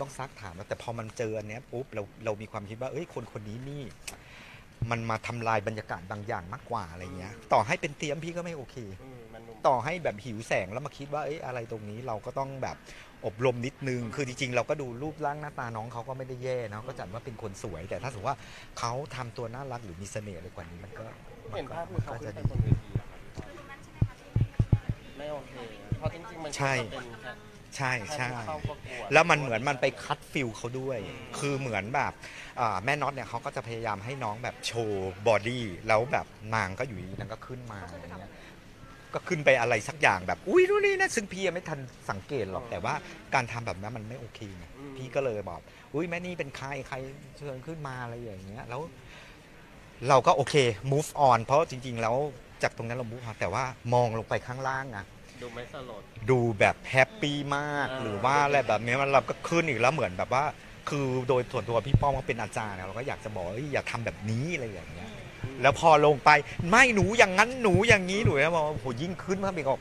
ต้องซักถามแล้วแต่พอมันเจออันเนี้ยปุ๊บเราเรามีความคิดว่าเอ้ยคนคนนี้นี่ มันมาทำลายบรรยากาศบางอย่างมากกว่าอะไรเงี้ย ต่อให้เป็นเตรียมพี่ก็ไม่โอเค อืมมันนุ่มต่อให้แบบหิวแสงแล้วมาคิดว่าเอ้ยอะไรตรงนี้เราก็ต้องแบบอบรมนิดนึง คือจริงๆ เราก็ดูรูปร่างหน้าตาน้องเขาก็ไม่ได้แย่เนาะก็จัดว่าเป็นคนสวย แต่ถ้าสมมติว่าเขาทำตัวน่ารักหรือมีเสน่ห์อะไรกว่านี้มันก็เห็นภาพมัคือเขาก็ขึ้จะนไปดี บนเวทีอะครับไม่โอเค เพราะจริงๆมันใช่ก็เป็นแค่ ใช่ใช่แค่เข้าประกวด แล้วมันเหมือนมันไปคัดฟิลเขาด้วย คือเหมือนแบบอ่าแม่น็อตเนี่ยเขาก็จะพยายามให้น้องแบบโชว์บอดี้แล้วแบบนางก็อยู่ดีๆนางก็ขึ้นมาอะไรเงี้ยก็ขึ้นไปอะไรสักอย่างแบบ อุ้ยนู่นนี่นะซึ่งพี่ยังไม่ทันสังเกตหรอกแต่ว่าการทำแบบนั้นมันไม่โอเคไงพี่ก็เลยบอก อุ้ยแม่นี่เป็นใครใครเชิญขึ้นมาอะไรอย่างเงี้ยแล้ว เราก็โอเค move on เพราะจริง ๆ แล้วจากตรงนั้นเรา move on แต่ว่ามองลงไปข้างล่างอะ ดูไม่สลด ดูแบบแฮปปี้มากอ่า หรือว่าอะไรแบบนี้มันเราก็ขึ้นอีกแล้วเหมือนแบบว่า คือโดยส่วนตัวพี่ป้อมก็เป็นอาจารย์เนี่ยเราก็อยากจะบอกว่าเอ้ยอย่าทำแบบนี้อะไรอย่างเงี้ย แล้วพอลงไปไม่หนูอย่างนั้นหนูอย่างนี้หนูนะบอกว่าโหยิ่งขึ้นมากไปกว่า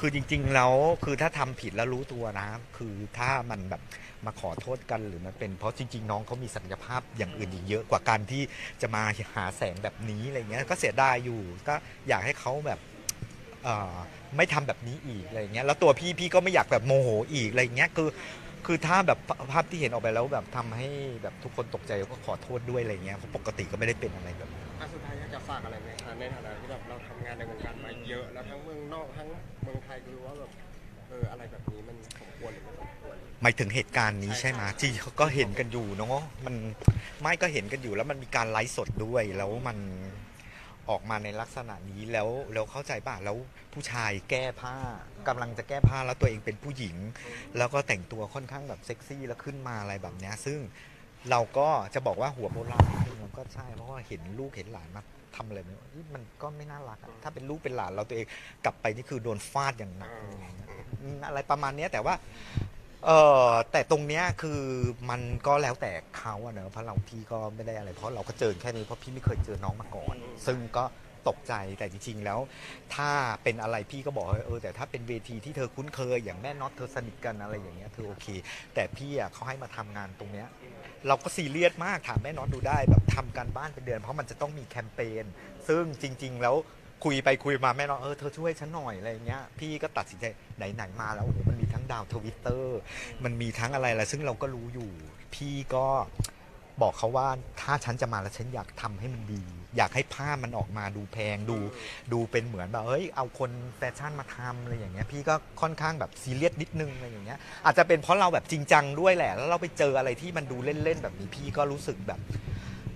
คือจริง ๆ แล้วคือถ้าทำผิดแล้วรู้ตัวนะ คือถ้ามันแบบมาขอโทษกันหรือมันเป็น เพราะจริง ๆ น้องเขามีศักยภาพอย่างอื่นอีกเยอะกว่าการที่จะมาหาแสงแบบนี้อะไรเงี้ยก็เสียดายอยู่ก็อยากให้เขาแบบเอ่อ ไม่ทำแบบนี้อีกอะไรเงี้ยแล้วตัวพี่พี่ก็ไม่อยากแบบโมโหอีกอะไรเงี้ยคือคือถ้าแบบภาพที่เห็นออกไปแล้วแบบทำให้แบบทุกคนตกใจก็ขอโทษด้วยอะไรเงี้ยเพราะปกติก็ไม่ได้เป็นอะไรแบบนี้อะสุดท้ายอยากจะฝากอะไรไหมคะในฐานะที่แบบเราทำงานในวงการมาเยอะแล้วทั้งเมืองนอกทั้งเมืองไทยก็รู้ว่าแบบเอออะไรแบบนี้มันสมควรหรือไม่สมควรหมายถึงเหตุการณ์นี้ใช่ใช่ไหมค่ะที่ก็เห็นกันอยู่เนาะมันไม่ก็เห็นกันอยู่แล้วมันมีการไลฟ์สดด้วยแล้วมัน ออกมาในลักษณะนี้แล้วแล้วเข้าใจป่ะแล้วผู้ชายแก้ผ้ากำลังจะแก้ผ้าแล้วตัวเองเป็นผู้หญิง แล้วก็แต่งตัวค่อนข้างแบบเซ็กซี่แล้วขึ้นมาอะไรแบบเนี้ยซึ่งเราก็จะบอกว่าหัวโบราณนิดนึงมันก็ใช่เพราะว่าเห็นลูกเห็นหลานมาทำอะไรแบบนี้เฮ้ยมันก็ไม่น่ารักอะถ้าเป็นลูกเป็นหลานเราตัวเองกลับไปนี่คือโดนฟาดอย่างหนักอะไรอย่างเงี้ยอืมอะไรประมาณเนี้ยแต่ว่า เออแต่ตรงเนี้ยคือมันก็แล้วแต่เขาอะเนอะเพราะเราพี่ก็ไม่ได้อะไร เพราะเราก็เจอแค่นี้เพราะพี่ไม่เคยเจอน้องมาก่อน ซึ่งก็ตกใจแต่จริงๆแล้ว ถ้าเป็นอะไรพี่ก็บอกว่าเออแต่ถ้าเป็นเวทีที่เธอคุ้นเคย อย่างแม่น็อตเธอสนิทกันอะไรอย่างเงี้ยเธอโอเค แต่พี่อะเขาให้มาทำงานตรงเนี้ย เราก็ซีเรียสมากถามแม่น็อตดูได้แบบทำการบ้านเป็นเดือน เพราะมันจะต้องมีแคมเปญซึ่งจริง ๆ แล้ว คุยไปคุยมาแม่น็อตเออเธอช่วยฉันหน่อยอะไรเงี้ยพี่ก็ตัดสินใจไหนๆมาแล้วโอ้โหมันมีทั้งดาวทวิตเตอร์มันมีทั้งอะไรแหละซึ่งเราก็รู้อยู่ พี่ก็บอกเขาว่าถ้าฉันจะมาแล้วฉันอยากทำให้มันดี อยากให้ภาพมันออกมาดูแพงดู ดูเป็นเหมือนแบบเฮ้ยเอาคนแฟชั่นมาทำอะไรอย่างเงี้ยพี่ก็ค่อนข้างแบบซีเรียสนิดนึงอะไรอย่างเงี้ยอาจจะเป็นเพราะเราแบบจริงจังด้วยแหละ แล้วเราไปเจออะไรที่มันดูเล่นๆแบบนี้พี่ก็รู้สึกแบบ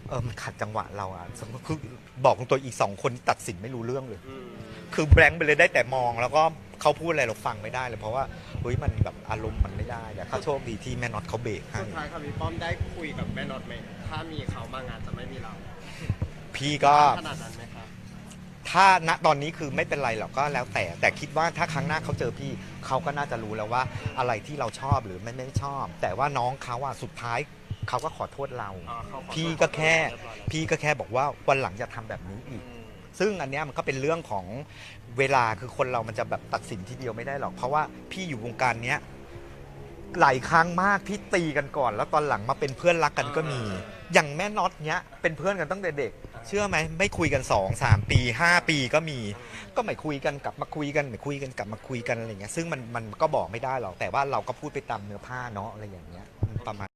เออมันขัดจังหวะเราอะสมมติคือบอกตรงตัวอีกสองคนตัดสินไม่รู้เรื่องเลยอืมคือแบงค์ไปเลยได้แต่มองแล้วก็เขาพูดอะไรเราฟังไม่ได้เลยเพราะว่าเฮ้ยมันแบบอารมณ์มันไม่ได้แต่ก็โชคดีที่แม่น็อตเขาเบรกให้สุดท้ายค่ะพี่ป้อมได้คุยกับแม่น็อตไหมถ้ามีเขามางานจะไม่มีเราพี่ก็ขนาดนั้นไหมครับถ้าณตอนนี้คือไม่เป็นไรหรอกก็แล้วแต่ แต่คิดว่าถ้าครั้งหน้าเขาเจอพี่เขาก็น่าจะรู้แล้วว่าอะไรที่เราชอบหรือไม่ไม่ชอบ แต่ว่าน้องเขาอะสุดท้าย เขาก็ขอโทษเราอ่าเขาขอโทษพี่ก็แค่ เรียบร้อยแล้ว พี่ก็แค่บอกว่าวันหลังจะทำแบบนี้อีกอืมซึ่งอันเนี้ยมันก็เป็นเรื่องของเวลาคือคนเรามันจะแบบตัดสินทีเดียวไม่ได้หรอก เพราะว่าพี่อยู่วงการเนี้ยหลายครั้งมากที่ตีกันก่อน แล้วตอนหลังมาเป็นเพื่อนรักกันก็มี อย่างแม่น็อตเนี้ยเป็นเพื่อนกันตั้งแต่เด็ก เชื่อไหมไม่คุยกัน2 3ปี5ปีก็มี ก็ไม่คุยกันกลับมาคุยกันไม่คุยกันกลับมาคุยกันอะไรเงี้ยซึ่งมันมันก็บอกไม่ได้หรอกแต่ว่าเราก็พูดไปตามเนื้อผ้าเนาะอะไรอย่างเงี้ยอื